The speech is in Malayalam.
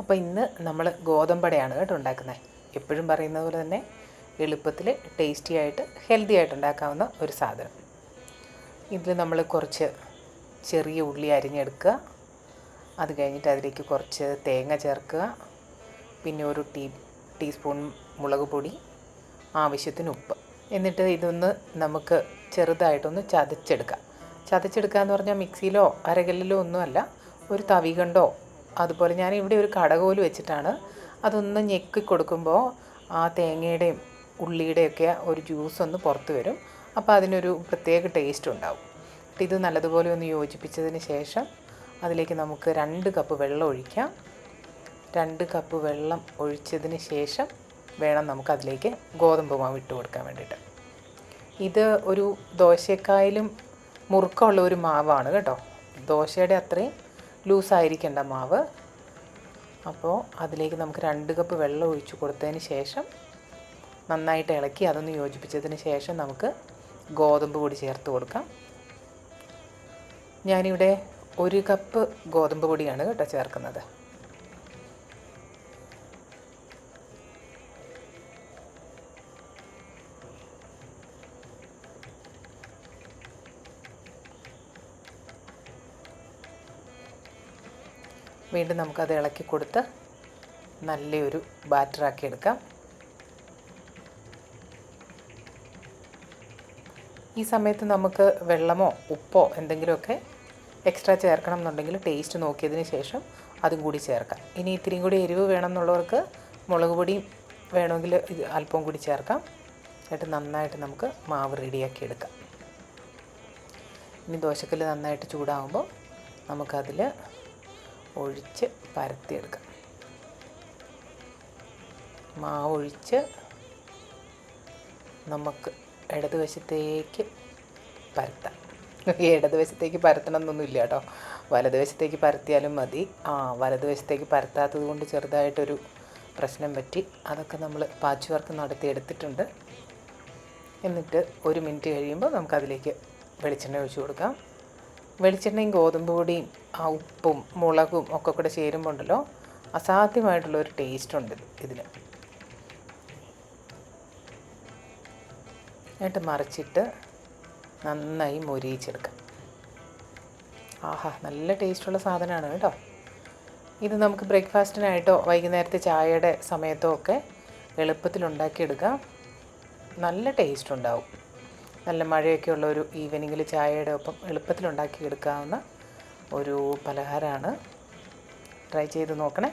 അപ്പോൾ ഇന്ന് നമ്മൾ ഗോതമ്പടയാണ് കേട്ടോ ഉണ്ടാക്കുന്നത് എപ്പോഴും പറയുന്നത് പോലെ തന്നെ എളുപ്പത്തിൽ ടേസ്റ്റി ആയിട്ട് ഹെൽത്തി ആയിട്ട് ഉണ്ടാക്കാവുന്ന ഒരു സാധനം. ഇതിൽ നമ്മൾ കുറച്ച് ചെറിയ ഉള്ളി അരിഞ്ഞെടുക്കുക. അത് കഴിഞ്ഞിട്ട് അതിലേക്ക് കുറച്ച് തേങ്ങ ചേർക്കുക. പിന്നെ ഒരു ടീ ടീസ്പൂൺ മുളക് പൊടി ആവശ്യത്തിന് ഉപ്പ്. എന്നിട്ട് ഇതൊന്ന് നമുക്ക് ചെറുതായിട്ടൊന്ന് ചതച്ചെടുക്കാം. ചതച്ചെടുക്കുക എന്ന് പറഞ്ഞാൽ മിക്സിയിലോ അരകല്ലിലോ ഒന്നുമല്ല ഒരു തവി കണ്ടോ അതുപോലെ ഞാൻ ഇവിടെ ഒരു കടകോൽ വെച്ചിട്ടാണ്. അതൊന്ന് ഞെക്കി കൊടുക്കുമ്പോൾ ആ തേങ്ങയുടെയും ഉള്ളിയുടെയൊക്കെ ഒരു ജ്യൂസ് ഒന്ന് പുറത്ത് വരും. അപ്പോൾ അതിനൊരു പ്രത്യേക ടേസ്റ്റ് ഉണ്ടാവും. ഇത് നല്ലതുപോലെ ഒന്ന് യോജിപ്പിച്ചതിന് ശേഷം അതിലേക്ക് നമുക്ക് രണ്ട് കപ്പ് വെള്ളം ഒഴിക്കാം. രണ്ട് കപ്പ് വെള്ളം ഒഴിച്ചതിന് ശേഷം വേണം നമുക്ക് അതിലേക്ക് ഗോതമ്പ് മാവ് ഇട്ട് കൊടുക്കാൻ വേണ്ടിയിട്ട്. ഇത് ഒരു ദോശക്കായാലും മുറുക്കമുള്ള ഒരു മാവാണ് കേട്ടോ. ദോശയുടെ അത്രയും ലൂസായിരിക്കേണ്ട മാവ്. അപ്പോൾ അതിലേക്ക് നമുക്ക് രണ്ട് കപ്പ് വെള്ളം ഒഴിച്ചു കൊടുത്തതിന് ശേഷം നന്നായിട്ട് ഇളക്കി അതൊന്ന് യോജിപ്പിച്ചതിന് ശേഷം നമുക്ക് ഗോതമ്പ് പൊടി ചേർത്ത് കൊടുക്കാം. ഞാനിവിടെ ഒരു കപ്പ് ഗോതമ്പ് പൊടിയാണ് കേട്ടോ ചേർക്കുന്നത്. വീണ്ടും നമുക്കത് ഇളക്കി കൊടുത്ത് നല്ലൊരു ബാറ്ററാക്കി എടുക്കാം. ഈ സമയത്ത് നമുക്ക് വെള്ളമോ ഉപ്പോ എന്തെങ്കിലുമൊക്കെ എക്സ്ട്രാ ചേർക്കണം എന്നുണ്ടെങ്കിൽ ടേസ്റ്റ് നോക്കിയതിന് ശേഷം അതും കൂടി ചേർക്കാം. ഇനി ഇത്തിരിയും കൂടി എരിവ് വേണം എന്നുള്ളവർക്ക് മുളക് പൊടിയും വേണമെങ്കിൽ ഇത് അല്പം കൂടി ചേർക്കാം. എന്നിട്ട് നന്നായിട്ട് നമുക്ക് മാവ് റെഡിയാക്കി എടുക്കാം. ഇനി ദോശക്കല്ല് നന്നായിട്ട് ചൂടാകുമ്പോൾ നമുക്കതിൽ ഒഴിച്ച് പരത്തിയെടുക്കാം. മാവൊഴിച്ച് നമുക്ക് ഇടതുവശത്തേക്ക് പരത്താം. ഇടതുവശത്തേക്ക് പരത്തണം എന്നൊന്നുമില്ല കേട്ടോ. വലതുവശത്തേക്ക് പരത്തിയാലും മതി. ആ വലതുവശത്തേക്ക് പരത്താത്തത് കൊണ്ട് ചെറുതായിട്ടൊരു പ്രശ്നം പറ്റി. അതൊക്കെ നമ്മൾ പാച്ച് വർക്ക് നടത്തി എടുത്തിട്ടുണ്ട്. എന്നിട്ട് ഒരു മിനിറ്റ് കഴിയുമ്പോൾ നമുക്കതിലേക്ക് വെളിച്ചെണ്ണ ഒഴിച്ചു കൊടുക്കാം. വെളിച്ചെണ്ണയും ഗോതമ്പ് പൊടിയും ആ ഉപ്പും മുളകും ഒക്കെ കൂടെ ചേരുമ്പോൾ ഉണ്ടല്ലോ അസാധ്യമായിട്ടുള്ള ഒരു ടേസ്റ്റ് ഉണ്ട് ഇതിന്. എന്നിട്ട് മറിച്ചിട്ട് നന്നായി മൊരിയിച്ചെടുക്കാം. ആഹാ നല്ല ടേസ്റ്റുള്ള സാധനമാണ് കേട്ടോ. ഇത് നമുക്ക് ബ്രേക്ക്ഫാസ്റ്റിനായിട്ടോ വൈകുന്നേരത്തെ ചായയുടെ സമയത്തോ ഒക്കെ എളുപ്പത്തിൽ ഉണ്ടാക്കിയെടുക്കാം നല്ല ടേസ്റ്റ് ഉണ്ടാവും. നല്ല മഴയൊക്കെ ഉള്ള ഒരു ഈവനിങ്ങിൽ ചായയുടെ ഒപ്പം എളുപ്പത്തിലുണ്ടാക്കി എടുക്കാവുന്ന ഒരു പലഹാരമാണ്. ട്രൈ ചെയ്ത് നോക്കണേ.